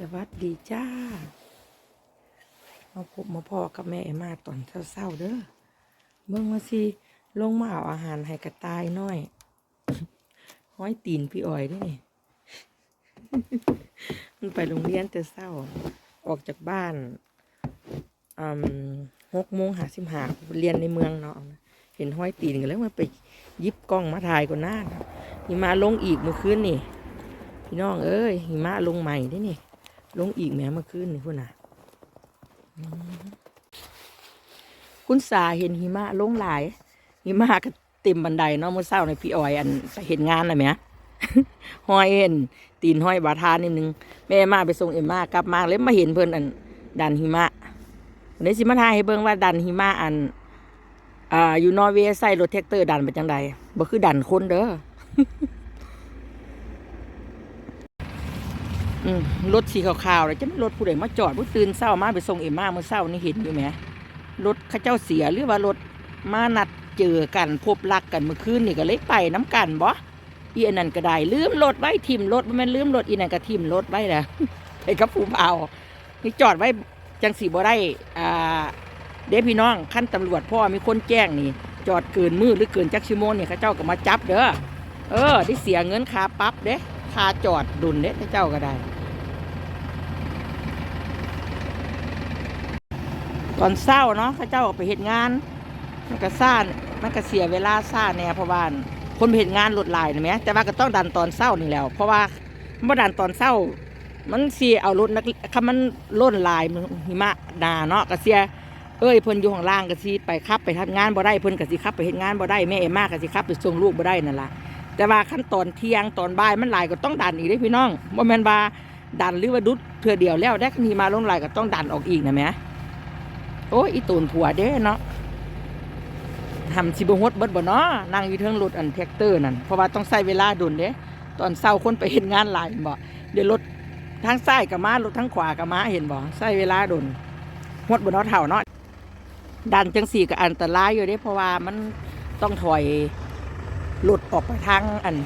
สวัสดีจ้า มาพบมาพ่อกับแม่มาตอนเศร้าๆเด้อ เบิ่งว่าสิลงมาเอาอาหารให้กระต่ายน้อย ห้อยตีนพี่อ้อยด้วยนี่ มันไปโรงเรียนแต่เศร้า ออกจากบ้านอืมหกโมงหาสิบหาเรียนในเมืองเนาะ เห็นห้อยตีนกันแล้วมันไปยิบกล้องมาถ่ายก่อนหน้านาะหิมะลงอีกเมื่อคืนนี่พี่น้องเอ้ยหิมะลงใหม่ได้นี่ ลงอีกแม้เมื่อคืนนี่พุ่นน่ะอืมคุณสาเห็นหิมะลงหลาย หิมะก็เต็มบันไดเนาะเมื่อเช้าในพี่ออยอันไปเห็นงานน่ะแหมห้อยเอ็นตีนห้อยบาทานิดนึง แม่มาไปส่งเอ็มมากลับมาเลยมาเห็นเพิ่อนอัน ดันหิมะวันนี้สิมาทายให้เบิ่งว่าดันหิมะอันอ่าอยู่นอร์เวย์ใส่รถแท็กเตอร์ดันไปจังใดบ่คือดันคนเด้อ อืม รถสีขาวๆเลยจะไม่รถผู้ใดมาจอดผู้ตื่นเศร้ามาไปส่งเอ็มมาเมื่อเศร้านี่เห็นอยู่ไหมรถข้าเจ้าเสียหรือว่ารถมานัดเจอกันพบรักกันเมื่อคืนนี่ก็เลยไปน้ำกันบ่อีอันนั้นก็ได้ลืมรถไว้ทิมรถมันลืมรถอีนั่นก็ทิมรถไว้แหละไปกับผู้เบานี่จอดไว้จังสีบ่ได้อ่าเด้พี่น้องขั้นตำรวจพ่อมีคนแจ้งนี่ จอดเกินมือหรือเกินจักชั่วโมงเนี่ยเขาเจ้าก็มาจับเด้อเออได้เสียเงินค่าปั๊บเด้ค่าจอดดุนเด้เขาเจ้าก็ได้ ตอนเศร้าเนาะข้าเจ้าออกไปเหตุงาน มันก็ซ่านมันก็เสียเวลาซ่าแน่เพราะว่าคนเหตุงานหลดลายนะแหมแต่ว่าก็ต้องดันตอนเศร้านี่แล้ว เพราะว่าเมื่อดันตอนเศร้า มันเสียเอารถนักคำมันล่นลายมันหิมะดาเนาะก็เสียเอ้ยเพิ่นอยู่ข้างล่างก็สิไปขับไปทำงานบ่ได้เพิ่นก็สิขับไปเฮ็ดงานบ่ได้แม่เอ็มากก็สิขับไปส่งลูกบ่ได้นั่นล่ะแต่ว่าขั้นตอนเที่ยงตอนบ่ายมันหลายก็ต้องดันอีกเด้พี่น้องบ่แม่นว่าดันหรือว่าดุดเทื่อเดียวแล้วได้มีมาลงหลายก็ต้องดันออกอีกนะแหม โอ้ยอีตูนผัวเด้เนาะทำสิบหดเบิดบ่เนาะนั่งอยู่เทิงรถอันแท็กเตอร์นั่นเพราะว่าต้องใช้เวลาดุนเด้ตอนเช้าคนไปเห็นงานหลายบ่เดี๋ยวรถทางซ้ายกับมารถทางขวากับมาเห็นบ่ใช้เวลาดุนหดบ่เนาะเท่าเนาะดันจังสี่ก็อันตรายอยู่เด้เพราะว่ามันต้องถอยรถออกไปทางอัน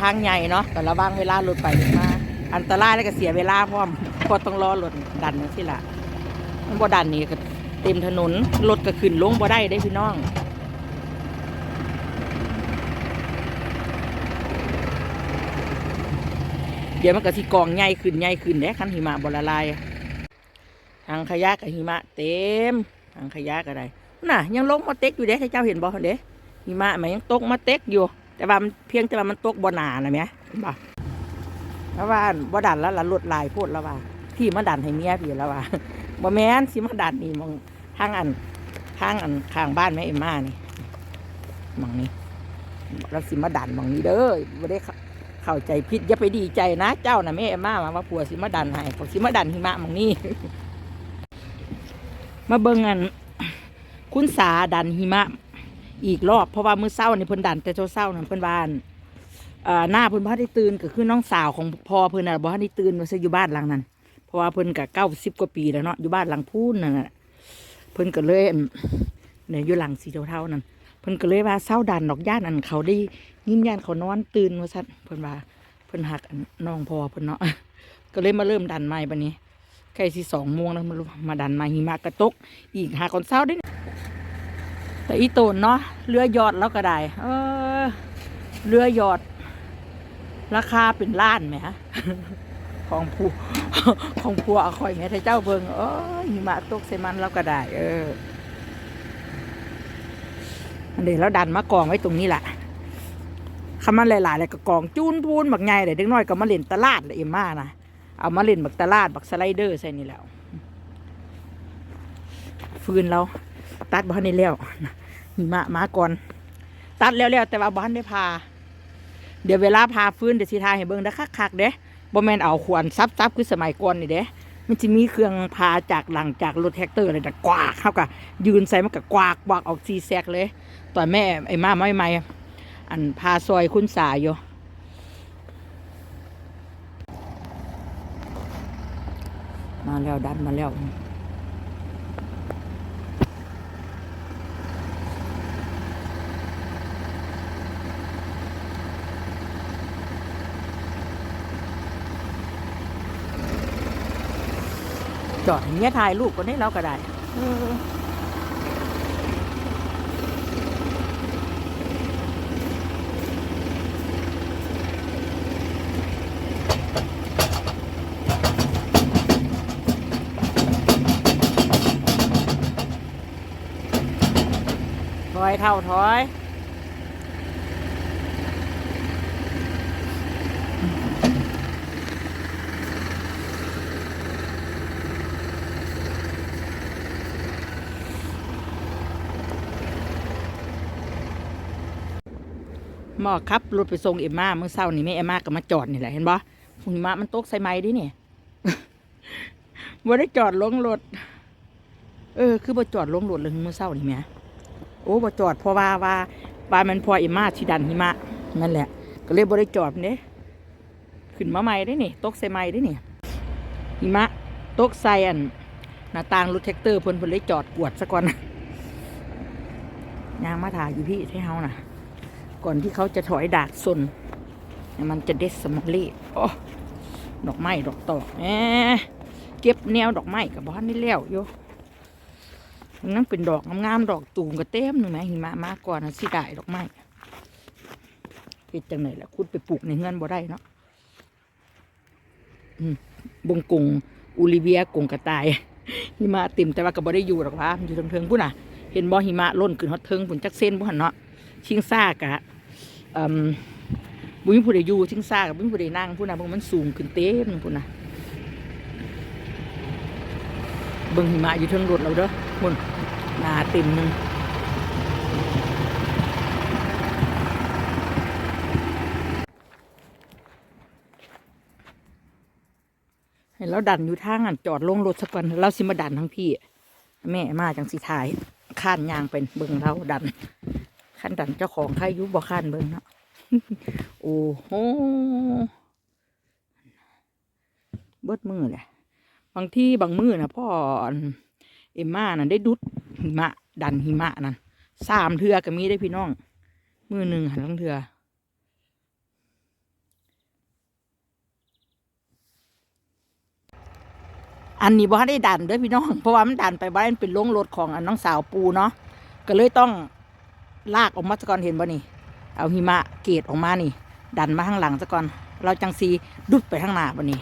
ทางใหญ่เนาะแต่ระวังเวลารถไปมาอันตรายแล้วก็เสียเวลาพร้อมเพอต้องรอรถดันจังซี่ละมันบ่ดันนี่ก็ เต็มถนนรถก็ขึ้นลงบ่ได้ได้พี่น้องเดี๋ยวมันก็สิกองใหญ่ขึ้นใหญ่ขึ้นเด้คันหิมะบ่ละลายทางขยะกับหิมะเต็มทางขยะก็ได้น่ะ ยังลงมาเต็กอยู่เด้ให้เจ้าเห็นบ่เด้หิมะมันยังตกมาเต็กอยู่ แต่ว่ามันเพียงแต่ว่ามันตกบ่หนานะแหม่เห็นบ่เพราะว่าบ่ดันแล้วละรถลายโพดแล้วว่าที่มาดันให้เมียพี่แล้วว่าบ่แม่นสิมาดันนี่มอง ทางอันทางอันข้างบ้านแม่เอ็มมานี่มองนี้แล้วสิมาดันมองนี้เด้อบ่ได้เข้าใจผิดอย่าไปดีใจนะ เจ้าน่ะแม่เอ็มมาว่าผัวสิมาดันให้ผัวสิมาดันหิมะมองนี้มาเบิ่งอัน คุณสาดันหิมะ อีกรอบเพราะว่ามื้อเช้านี่เพิ่นดันแต่เช้าๆนั่นเพิ่นว่านหน้าเพิ่นบ่ทันได้ตื่นก็คือน้องสาวของพ่อเพิ่นน่ะบ่ทันได้ตื่นว่าซะอยู่บ้านหลังนั้น เพราะว่าเพิ่นก็เก้าสิบกว่าปีแล้วเนาะอยู่บ้านหลังพูนนั่นน่ะ เพิ่นก็เลยอั่นเนี่ยอยู่หลังสีเทาๆนั่นเพิ่นก็เลยว่าเศร้าดันดอกย่านอันเขาได้ยิ้มย่านเขานอนตื่นว่าซั่นเพิ่นว่าเพิ่นหักน้องพ่อเพิ่นเนาะก็เลยมาเริ่มดันใหม่บัดนี้ใกล้สิสองโมงแล้วมามาดันไมาหิมะกระตก อีกหาก่อนเช้าได้แต่อีโตนเนาะเรือยอดแล้วก็ได้เออเรือยอด ราคาเป็นล้านไหมฮะ ของผู้ของผัวคอยแม่ไทเจ้าเบิงเออหิมะตกใส่มันแล้วก็ได้ เออเดี๋ยวเราดันมากองไว้ตรงนี้แหละคำมันหลายๆเลยก็กองจูนพูนบักใหญ่เลยเด็กน้อยก็มาเล่นตลาดเลยเอ็มมานะเอามาเล่นบักตลาดบักสไลเดอร์ใส่นี่แล้ว ฟืนเรา ตัดบ้านนี้แล้วหิมะมาก่อน ตัดแล้วแล้วแต่ว่าบ้านได้พา เดี๋ยวเวลาพาฟื้นเดี๋ยวสิทาให้เบิ่งได้คักๆเด้ บ่แม่นเอาขวานซับซับคือสมัยก่อนนี่เด้มันจะมีเครื่องพาจากหลังจากรถแท็กเตอร์อะไรนะกวากเข้ากับยืนใส่มันก็กวากกวากออกซีแซกเลยตอนแม่ไอ้มาไม่ไม่อันพาซอยคุณสายอยู่มาแล้วดันมาแล้ว จอดให้เมียถ่ายรูปก็ได้เราก็ได้ถอยเท่าถอย หมอครับรถไปส่งเอ็มมาเมื่อเช้านี่แม่เอ็มมาก็มาจอดนี่แหละเห็นบ่หิมะมันตกใส่ไม้ดิเนี่ยบ่ได้จอดลงรถ เออ คือบ่จอดลงรถเลยเมื่อเช้านี่แม่โอ้บ่จอดเพราะว่าว่าว่ามันพอเอ็มมาที่ดันหิมะนั่นแหละ ก็เลยบ่ได้จอดเด้ขึ้นมาใหม่ได้นี่ตกใส่ไม้ได้นี่หิมะตกใส่อันหน้าต่างรถแท็กเตอร์เพิ่นเพิ่นเลยจอดกวดซะก่อนยางมาถ่ายอยู่พี่ให้เฮาน่ะ ก่อนที่เขาจะถอยดากซนเนี่ยมันจะเด็ดสมอลี่โอ้ดอกไม้ดอกตอกแหมเก็บแนวดอกไม้กับบ้านได้แล้วโยนั่นเป็นดอกงามๆดอกตูมก็เต็มหนึ่งไหมหิมะมาก่อนะสิได้ดอกไม้เฮ็ดจังไหนล่ะคุณไปปลูกในเงื่อนบ่ได้เนาะบงกงอูลิเวียกงกระต่ายหิมะเต็มแต่ว่าก็บ่ได้อยู่หรอกว่ามันอยู่เทิงๆพุ่นน่ะ เห็นบ่หิมะล้นขึ้นฮอดเทิงพุ่นจักเส้นบ่หั่นเนาะชิงซ่ากะ บุญผู้ใดอยู่ชิงซ่ากับบุญผู้ใดนั่งผู้น่ะเบิ่งมันสูงขึ้นเต็มผู้น่ะเบิ่งหิมะอยู่เทิงรถเราเด้อมุนหนาเต็มหนึ่งให้เราดันอยู่ทางอันจอดลงรถสักก่อนเราสิมาดันทั้งพี่ แม่มาจังสิถ่ายข้านยางเป็นเบิ่งเราดัน ขั้นดันเจ้าของใครยุบบ่ขั้นเบิ่งเนาะโอ้โหเบิดมือเลยบางที่บางมือนะพ่อเอ็มมานั่นได้ดุดหิมะ ดันหิมะนั่นสามเทือก็มีได้พี่น้อง มือหนึ่งหันลังเทืออันนี้บ่ได้ดันด้อพี่น้อง เพราะว่ามันดันไปบ้านเป็นลงรถของอันน้องสาวปูเนาะก็เลยต้อง ลากออกมาซะก่อนเห็นบ่นี่ เอาหิมะเกตออกมานี่ ดันมาข้างหลังซะก่อน เราจังซีดุดไปข้างหน้าบ่นี่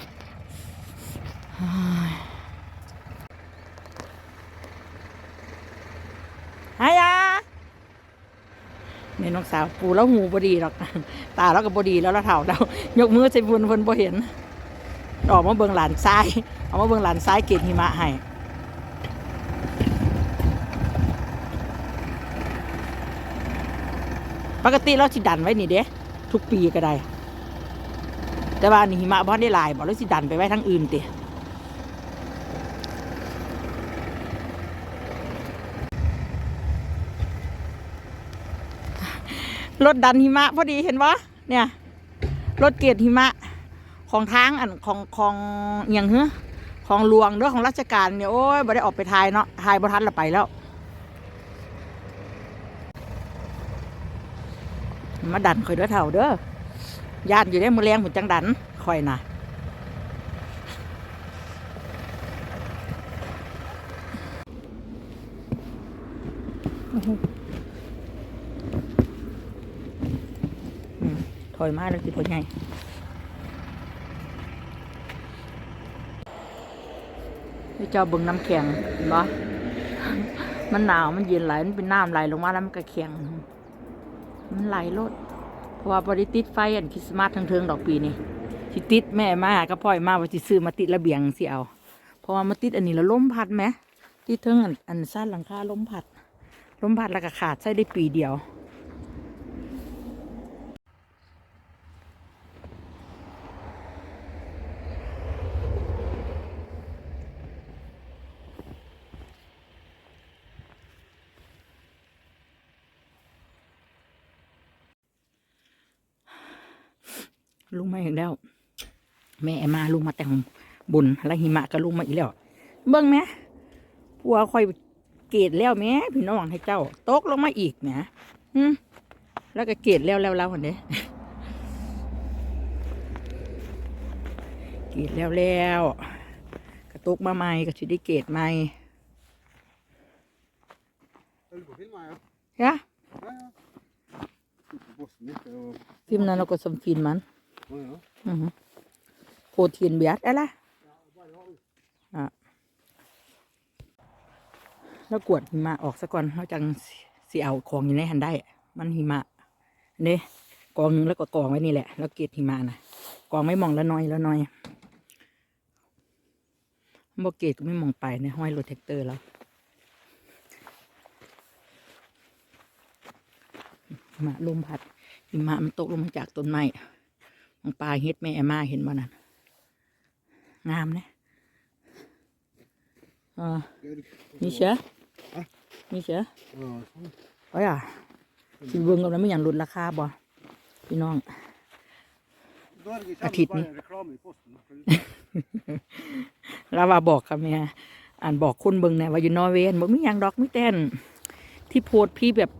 เฮ้ยายานี่น้องสาวปูแล้วหูบดีหรอกตาแล้วก็บดีแล้วเราเถ่าเรายกมือใส่บุญเพิ่นบ่เห็นออกมาเบิ่งหลานซ้าย เอามาเบิ่งหลานซ้ายเกตหิมะให้ ปกติเราสิดันไว้นี่เด้ทุกปีก็ได้ แต่ว่านี่หิมะบ่ได้ลายบอกเราสิดันไปไว้ทั้งอื่นติรถดันหิมะพอดีเห็นปะเนี่ยรถเกียรติหิมะของทางอันของของอย่างเฮ้อของหลวงเด้อของราชการเนี่ยโอ้ยบ่ได้ออกไปทายเนาะทายบ่ทันละไปแล้ว มาดันข่อยเด้อเท่าเด้อญาติอยู่ได้มือแรงผมจังดันข่อยน่ะอืมถอยมาแล้วสิพ่อใหญ่เจ้าบิ่งน้ำแข็งเห็นบ่มันหนาวมันเย็นไหลมันเป็นน้ำไหลลงมาแล้วมันก็แข็ง มันไหลรถเพราะว่าบริติดไฟอันคริสต์มาสทั้งเทิงดอกปีนี่สิติดแม่มาก็พ่อยมาว่าสิซื้อมาติดระเบียงสิเอาเพราะว่ามาติดอันนี้แล้วลมพัดไหมติดเทิงอันอันสั้นหลังคาล้มพัดล้มพัดแล้วก็ขาดใช้ได้ปีเดียว ลุงมาอีกแล้ว แม่มาลุงมาแต่งบุญแล้วหิมะก็ลุงมาอีกแล้ว เบิ่งไหมผัวคอยเกตแล้วแม่พี่น้องให้เจ้าตกลงมาอีกแหมอืมแล้วก็เกตแล้วแล้วแล้วคนนี้เกตแล้วแล้วกระตกมาใหม่ก็สิได้เกตใหม่ Eller på film, ja. ฮะ Ja, ja. Ute på Boston, ikke? Og, ฟิล์เราก็สมฟินเบียดอะไรอะแล้วกวดหิมะออกซะก่อนเราจังสิสิเอาของอยู่ในหันได้ มันหิมะนี่กองหนึงแล้วก็กองไว้นี่แหละ แล้วเกตหิมะนะกองไม่มองละน้อยละน้อยบ่เกตก็ไม่มองไปในห้อยรถแท็กเตอร์แล้วหิมะลมพัดหิมะมันตกลงมาจากต้นไม้ ปลาเฮ็ดแม่มาเห็นบ่นั่นงามนะอ่า Erik. มีเชื้ออะมีเชื้อ Ja, sånn. โอ้ยอะสิเบิ่งกันแล้วไม่อย่างลดราคาบ่พี่น้อง Da er det Artitten. kommer bare reklame i posten. for- แล้ว่าบอกกับแม่อ่านบอกคนเบิ่งแน่ว่าอยู่นอร์เวย์บอกมีอย่างดอกไมีแต่นที่โพสพี่แบบ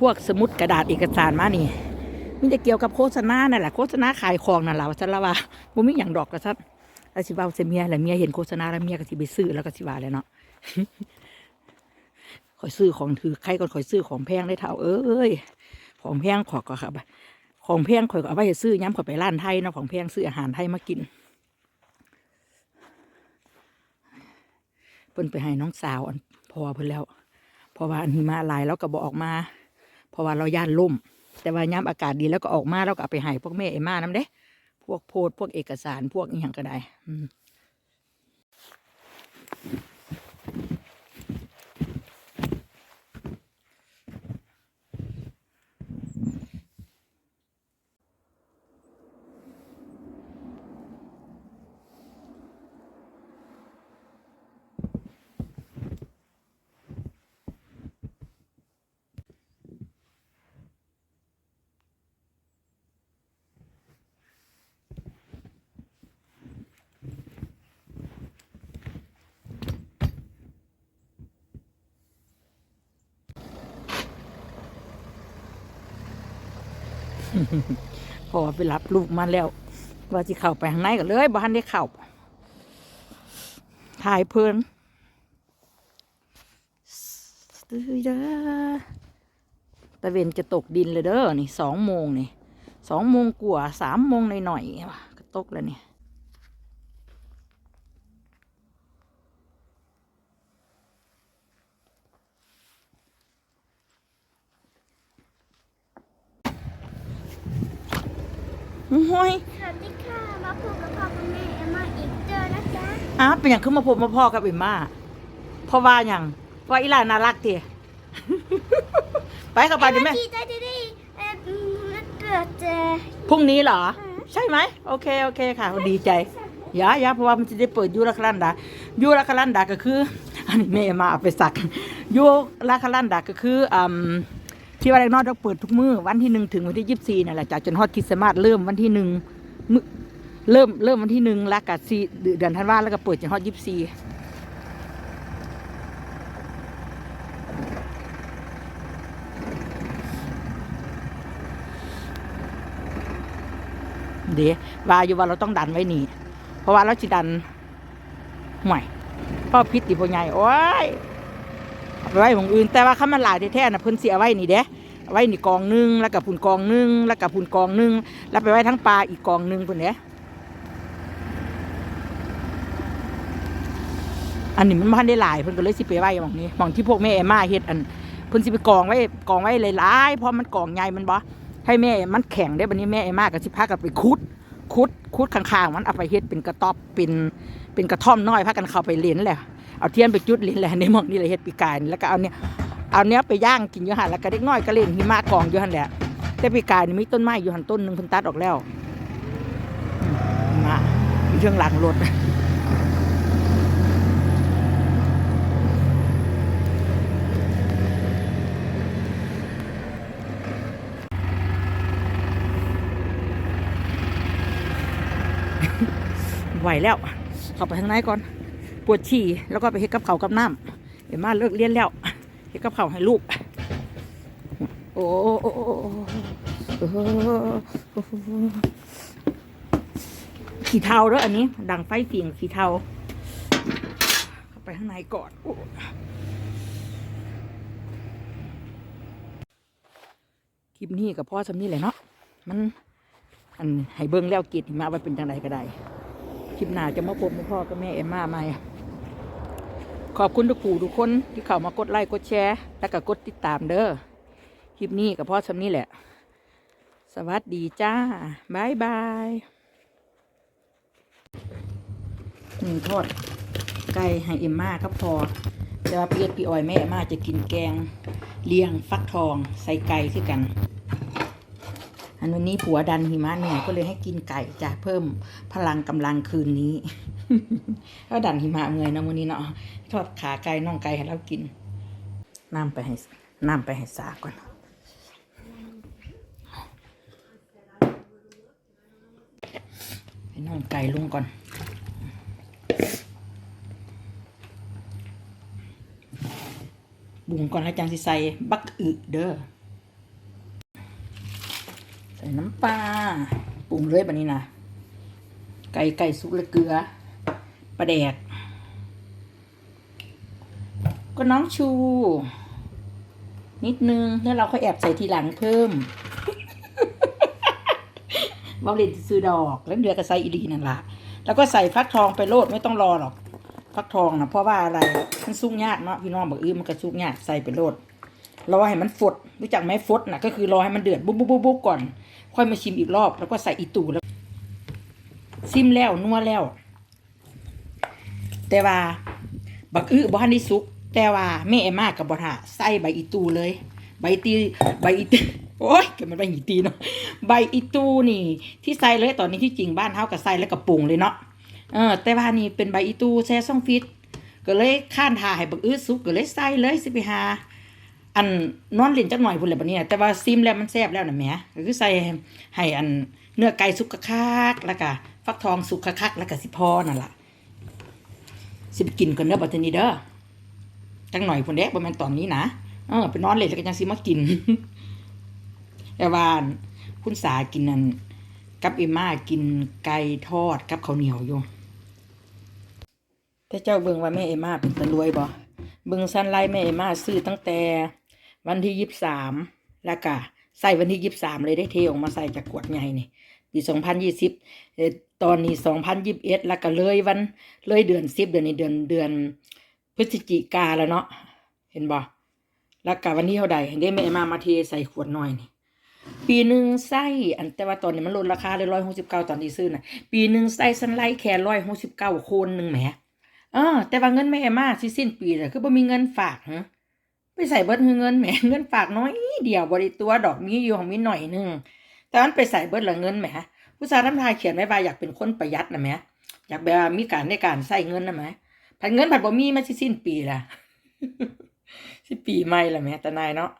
พวกสมุดกระดาษเอกสารมานี่ มีแต่เกี่ยวกับโฆษณานั่นแหละโฆษณาขายของนั่นแหละว่าซั่นละว่าบ่มีอย่างดอกกระซับแล้วสิเว้าใส่เมียแหละเมียเห็นโฆษณาแล้วเมียก็สิไปซื้อแล้วก็สิว่าแหล้วเนาะข่อยซื้อของถือใครก็ข่อยซื้อของแพงได้เท่าเอ้ยของแพงขอก็ครับของแพงข่อยก็เอาไว้ให้ซื้อย้ำข่อยไปร้านไทยเนาะของแพงซื้ออาหารไทยมากินเพิ่นไปให้น้องสาวอันพอเพิ่นแล้ว เพราะว่าอันหิมะหลายแล้วก็บอกออกมา เพราะว่าเราย่านล่ม แต่ว่าย้ำอากาศดีแล้วก็ออกมาแล้วก็เอาไปให้พวกแม่ไอ้มาน้ำเด้ พวกโพดพวกเอกสารพวกอหย่างก็ได้อืม พอไปรับลูกมาแล้ว ว่าจะเข้าไปข้างในก็เลยบ้านได้เข้าถ่ายเพลินตื้อเด้อตะเวนจะตกดินเลยเด้อนี่สองโมงนี่สองโมงกว่าสามโมงหน่อยๆว่ะก็ตกแล้วเนี่ย โอ้ยสวัสดีค่ะ มาพบกับพ่อกับแม่เอ็มมาอีกเจอนะจ๊ะอ้าวเป็นอย่างขึ้นมาพบมาพ่อกับเอ็มมาเพราะว่าอย่างว่าอีหลานน่ารักเตี๋ยไปเข้าไปดิแม่ดีใจที่ได้เอ่ออืมเกิดเจอพรุ่งนี้เหรออืมใช่ไหมโอเคโอเคค่ะดีใจยะยะเพราะว่ามันจะได้เปิดยูราคลันดายูราคลันดาก็คือ อันนี้แม่มาเอาไปสักยูราคลันดาก็คืออืม ที่ว่าแรกนอกต้องเปิดทุกมื้อวันที่หนึ่งถึงวันที่ยี่สิบสี่นั่นแหละจ้ะจนฮอดคริสต์มาสเริ่มวันที่หนึ่งเริ่มเริ่มวันที่หนึ่งแล้วก็สี่เดือนธันวาแล้วก็เปิดจนฮอดยี่สิบสี่เดี๋ยวว่าอยู่ว่าเราต้องดันไว้นี่ เพราะว่าเราจะดันห่วยป้าพิษติพ่อใหญ่โอ้ย ไว้หมองอื่น แต่ว่าข้ามันหลายแท้ๆนะเพิ่นเสียไว้นี่เด้ไว้นี่กองหนึงแล้วกับพุ่นกองหนึงแล้วกับพุ่นกองหนึงแล้วไปไว้ทั้งปลาอีกกองหนึงพุ่นเด้อันนี้มันพันได้หลายเพิ่นก็เลยสิไปไว้หมองนี้หมองที่พวกแม่เอมาเฮ็ดอันเพิ่นสิไปกองไว้กองไว้หลายๆเพราะมันกองใหญ่มันบ่ให้แม่มันแข็งได้บัดนี้แม่เอมาก็สิพากันไปขุดคุดคุดข้างๆมันเอาไปเฮ็ดเป็นกระต๊อบเป็นเป็นกระท่อมน้อยพากันเข้าไปเล่นแหละ เอาเทียนไปจุดเล่นแหละในหมองนี่เลยเฮ็ดปีกายนี่แล้วก็เอาเนี่ยเอาเนี้ยไปย่างกินอยู่หันแล้วก็เด็กน้อยก็เล่นหิมะกองอยู่หันแหละแต่ปีกายนี่มีต้นไม้อยู่หันต้นหนึ่งเพิ่นตัดออกแล้วมหิมาอยู่เชิงหลังรถไหวแล้วข้าไปข้างในก่อน ปวดฉี่แล้วก็ไปเฮ็ดกับเขากับน้ำเดี๋ยวมาเลิกเรียนแล้วเฮ็ดกับเขาให้ลูก โอ้โอ้โอ้โอ้โอ้โอ้โอ้ขี่เทาเด้ออันนี้ ดังไฟเสียงขี่เทาเข้าไปข้างในก่อนอคลิปนี้กับพ่อสำนี่แหละเนาะมัน อันให้เบิ้งแล้วกิจมาว่าเป็นจังไดก็ได้คลิปหน้าจะมาพบกับพ่อกับแม่เอ็มมาใหม ขอบคุณทุกผู้ทุกคนที่เข้ามากดไลค์กดแชร์ แล้วก็กดติดตามเด้อคลิปนี้กับพ่อสำนี่แหละ สวัสดีจ้าบายบายหนึ่งทอดไก่ให้เอ็มมาครับพอ แต่ว่าเพียรพี่ออยแม่อ็มาจะกินแกงเลียงฟักทองใส่ไก่คือกัน อันวันนี้ผัวดันหิมะเนี่ยก็เลยให้กินไก่จะเพิ่มพลังกำลังคืนนี้ ก็ดันหิมะเงยนะวันนี้เนาะทอดขาไก่น่องไก่ให้เรากิน น้ำไปให้น้ำไปให้สาก่อนให้น่องไก่ลงก่อนบุงก่อนแล้วจังสิใส่บักอึเด้อใส่น้ำปลาปรุงเลยแบบนี้นะไก่ไก่สุกและเกลือ ปลาแดก ก็น้องชู นิดนึงแล้วเราค่อยแอบใส่ทีหลังเพิ่มว่าเล่นซื้อดอกแล้วเดือก็ใส่อีหลีนั่นละแล้วก็ใส่ฟักทองไปโลดไม่ต้องรอหรอกฟักทองนะเพราะว่าอะไรมันสุกยากเนาะพี่น้องบอกอื้อมันก็สุกยากใส่ไปโลดรอให้มันฟดรู้จักไหมฟดนะก็คือรอให้มันเดือดบุ๊บบุ๊บบุ๊บบุ๊บก่อน ค่อยมาชิมอีกรอบ แล้วก็ใส่อีตูแล้ว ซิมแล้วนัวแล้ว แต่ว่า บักอื้อบ่ทันได้สุก แต่ว่าแม่เอมมากกับบ่ทาใส่ใบอีตูเลย ใบตีใบอีตีโอ้ยเกิดมันใบอีตีเนาะใบอีตูนี่ ที่ใส่เลยตอนนี้ที่จริงบ้านเฮาก็ใส่แล้วก็ปรุงเลยเนาะเออแต่ว่านี่เป็นใบอีตูแซ่ซ่องฟิตก็เลยข้านทาให้บักอื้อสุกก็เลยใส่เลยสิไปหาอันนอนเล่นจักหน่อยพุ่นแหละบัดนี้แต่ว่าซิมแล้วมันแซ่บแล้วนะแหม่ก็คือใส่ให้อันเนื้อไก่สุกคักแล้วก็ฟักทองสุกคักแล้วก็สิพอนั่นล่ะ สิไปกินกันเด้อบัดนี้เด้อจังหน่อยพุ่นเด้บ่แม่นตอนนี้นะเออไปนอนเล่นแล้วก็ยังสิมากินแต่ว่าคุณสากินนั่นกับเอมม่ากินไก่ทอดกับข้าวเหนียวอยู่แต่เจ้าเบิ่งว่าแม่เอมม่าเป็นตะรวยบ่เบิงซันไลท์แม่เอมาซื้อตั้งแต่ วันที่ยี่สิบสามแล้วก็ใส่วันที่ยี่สิบสามเลยได้เทออกมาใส่จากขวดใหญ่นี่ ปีสองพันยี่สิบตอนนี้สองพันยี่สิบเอ็ดแล้วก็เลยวันเลยเดือนสิบเดือนนี้เดือนเดือนพฤศจิกาแล้วเนาะเห็นบ่แล้วก็วันที่เท่าใดเห็นได้แม่มามาเทใส่ขวดน้อยนี่ปีหนึ่งไส้อันแต่ว่าตอนนี้มันลดราคาเลยร้อยหกสิบเก้าตอนที่ซื้อน่ะ ปีหนึ่งไส้ซันไลแค่ร้อยหกสิบเก้าโคนหนึ่งแหมเออแต่ว่าเงินแม่มาสิสิ้นปีแล้วคือบ่มีเงินฝากฮะไปใส่เบิดคือเงินแหมเงินฝากน้อยเดียวบ่ได้ตัวดอกมีอยู่ของมีหน่อยหนึง แต่มันไปใส่เบิดละเงินแหมผู้สาวทำทายเขียนไว้ว่าอยากเป็นคนประหยัดนะแหมอยากแบบมีการในการใส่เงินนะแหมผัดเงินผัดบ่มีมาสิสิ้นปีละสิปีใหม่ละแหมแต่นายเนาะ